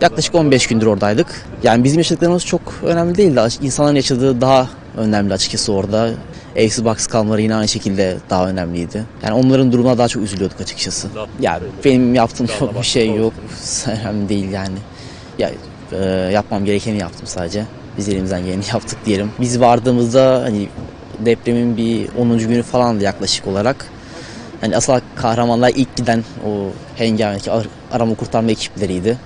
Yaklaşık 15 gündür oradaydık. Yani bizim yaşadıklarımız çok önemli değildi. İnsanların yaşadığı daha önemli açıkçası orada. Evsiz barksız kalmaları yine aynı şekilde daha önemliydi. Yani onların durumuna daha çok üzülüyorduk açıkçası. Ya benim yaptığım çok bir şey yok. Önemli değil yani. Ya e, yapmam gerekeni yaptım sadece. Biz elimizden geleni yaptık diyelim. Biz vardığımızda hani depremin bir 10. günü falandı yaklaşık olarak. Hani asıl kahramanlar ilk giden o hengamedeki ar- arama kurtarma ekipleriydi.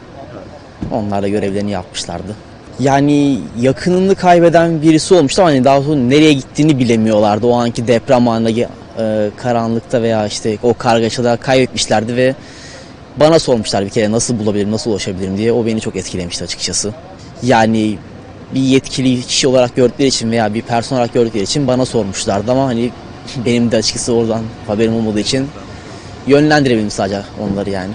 Onlar da görevlerini yapmışlardı. Yani yakınını kaybeden birisi olmuştu ama hani daha sonra nereye gittiğini bilemiyorlardı. O anki deprem anında e, karanlıkta veya işte o kargaşada kaybetmişlerdi ve bana sormuşlar bir kere nasıl bulabilirim, nasıl ulaşabilirim diye. O beni çok etkilemişti açıkçası. Yani bir yetkili kişi olarak gördükleri için veya bir personel olarak gördükleri için bana sormuşlardı ama hani benim de açıkçası oradan haberim olmadığı için yönlendirebildim sadece onları yani.